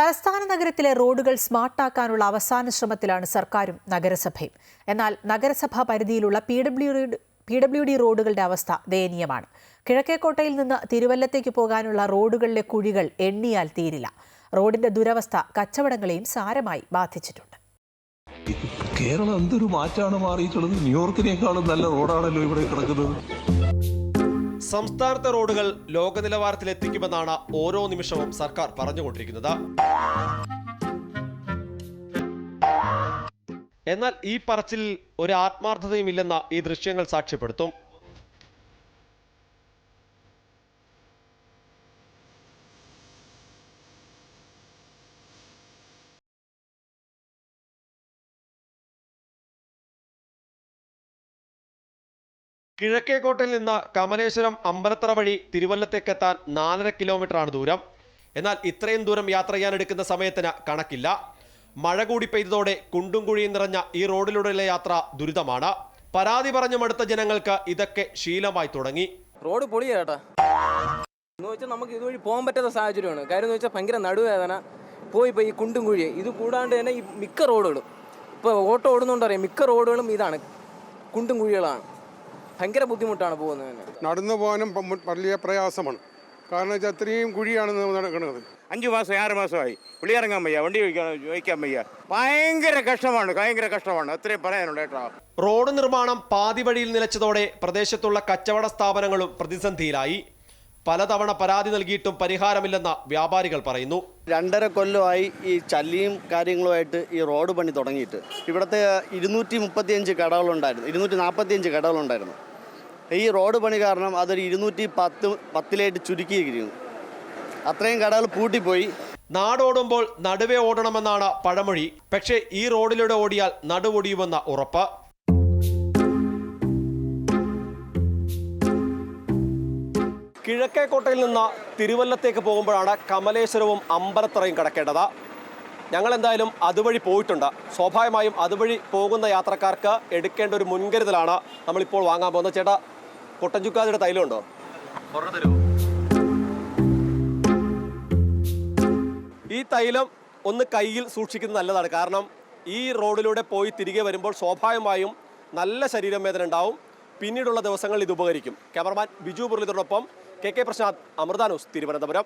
തലസ്ഥാന നഗരത്തിലെ റോഡുകൾ സ്മാർട്ടാക്കാനുള്ള അവസാന ശ്രമത്തിലാണ് സർക്കാരും നഗരസഭയും. എന്നാൽ നഗരസഭാ പരിധിയിലുള്ള P W P W D റോഡുകളുടെ അവസ്ഥ ദയനീയമാണ്. കിഴക്കേക്കോട്ടയിൽ നിന്ന് തിരുവല്ലത്തേക്ക് പോകാനുള്ള റോഡുകളിലെ കുഴികൾ എണ്ണിയാൽ തീരില്ല. റോഡിന്റെ ദുരവസ്ഥ കച്ചവടങ്ങളെയും സാരമായി ബാധിച്ചിട്ടുണ്ട്. കേരളം എന്തൊരു മാറ്റാണ് മാറിയിട്ടുള്ളത്? ന്യൂയോർക്കിനേക്കാളും നല്ല റോഡാണല്ലോ ഇവിടെ കിടക്കുന്നത്. സംസ്ഥാനത്തെ റോഡുകൾ ലോക നിലവാരത്തിലെത്തിക്കുമെന്നാണ് ഓരോ നിമിഷവും സർക്കാർ പറഞ്ഞുകൊണ്ടിരിക്കുന്നത്. എന്നാൽ ഈ പറച്ചിൽ ഒരു ആത്മാർത്ഥതയുമില്ലെന്ന ഈ ദൃശ്യങ്ങൾ സാക്ഷ്യപ്പെടുത്തും. കിഴക്കേക്കോട്ടയിൽ നിന്ന് കമലേശ്വരം അമ്പലത്തറ വഴി തിരുവല്ലത്തേക്കെത്താൻ നാലര കിലോമീറ്ററാണ് ദൂരം. എന്നാൽ ഇത്രയും ദൂരം യാത്ര ചെയ്യാൻ എടുക്കുന്ന സമയത്തിന് കണക്കില്ല. മഴ കൂടി പെയ്തതോടെ കുണ്ടും കുഴിയും നിറഞ്ഞ ഈ റോഡിലൂടെയുള്ള യാത്ര ദുരിതമാണ്. പരാതി പറഞ്ഞു മടുത്ത ജനങ്ങൾക്ക് ഇതൊക്കെ ശീലമായി തുടങ്ങി. റോഡ് പൊളിയാട്ടാ നമുക്ക് ഇതുവഴി പോകാൻ പറ്റാത്ത സാഹചര്യമാണ്. കാര്യം വെച്ചാൽ ഭയങ്കര നടുവേദന. പോയി പോയി ഈ കുണ്ടും കുഴി ഇത് കൂടാണ്ട് തന്നെ ഈ മിക്ക റോഡുകളും. ഇപ്പോൾ ഓട്ടോ ഓടുന്നുണ്ടറിയാം മിക്ക റോഡുകളും ഇതാണ്. കുണ്ടും കുഴികളാണ്. ഭയങ്കര ബുദ്ധിമുട്ടാണ് പോകുന്നത് തന്നെ. നടന്നു പോകാനും വലിയ പ്രയാസമാണ്. കാരണം വെച്ചാൽ അത്രയും കുഴിയാണ് നടക്കുന്നത് അഞ്ച് മാസം ആറ് മാസമായി. വെളിയിറങ്ങാൻ വയ്യ വണ്ടി ചോദിക്കാൻ ചോദിക്കാൻ വയ്യ. ഭയങ്കര കഷ്ടമാണ് ഭയങ്കര കഷ്ടമാണ്. അത്രയും പറയാനുള്ള കേട്ടോ. റോഡ് നിർമ്മാണം പാതി വഴിയിൽ നിലച്ചതോടെ പ്രദേശത്തുള്ള കച്ചവട സ്ഥാപനങ്ങളും പ്രതിസന്ധിയിലായി. പലതവണ പരാതി നൽകിയിട്ടും പരിഹാരമില്ലെന്ന വ്യാപാരികൾ പറയുന്നു. രണ്ടര കൊല്ലമായി ഈ ചല്ലിയും കാര്യങ്ങളുമായിട്ട് ഈ റോഡ് പണി തുടങ്ങിയിട്ട്. ഇവിടുത്തെ ഇരുന്നൂറ്റി മുപ്പത്തിയഞ്ച് കടകളുണ്ടായിരുന്നു ഇരുന്നൂറ്റി നാൽപ്പത്തിയഞ്ച് കടകളുണ്ടായിരുന്നു. ഈ റോഡ് പണി കാരണം അതൊരു ഇരുന്നൂറ്റി പത്ത് പത്തിലായിട്ട് ചുരുക്കിയിരിക്കുന്നു. അത്രയും കടകൾ പൂട്ടിപ്പോയി. നാടോടുമ്പോൾ നടുവേ ഓടണമെന്നാണ് പഴമൊഴി. പക്ഷേ ഈ റോഡിലൂടെ ഓടിയാൽ നടുവൊടിയുമെന്ന ഉറപ്പ്. കിഴക്കേക്കോട്ടയിൽ നിന്ന് തിരുവല്ലത്തേക്ക് പോകുമ്പോഴാണ് കമലേശ്വരവും അമ്പലത്തറയും കടക്കേണ്ടത്. ഞങ്ങൾ എന്തായാലും അതുവഴി പോയിട്ടുണ്ട്. സ്വാഭാവികമായും അതുവഴി പോകുന്ന യാത്രക്കാർക്ക് എടുക്കേണ്ട ഒരു മുൻകരുതലാണ് നമ്മളിപ്പോൾ വാങ്ങാൻ പോകുന്നത്. ചേട്ടാ കൊട്ടഞ്ചുക്കാതിയുടെ ഉണ്ടോ ഈ തൈലം ഒന്ന് കയ്യിൽ സൂക്ഷിക്കുന്നത് നല്ലതാണ്. കാരണം ഈ റോഡിലൂടെ പോയി തിരികെ വരുമ്പോൾ സ്വാഭാവികമായും നല്ല ശരീരം വേദന ഉണ്ടാവും. പിന്നീടുള്ള ദിവസങ്ങളിൽ ഇത് ഉപകരിക്കും. ക്യാമറമാൻ ബിജു മുരളീധരനൊപ്പം കെ കെ പ്രശാന്ത് അമൃതാനൂസ് തിരുവനന്തപുരം.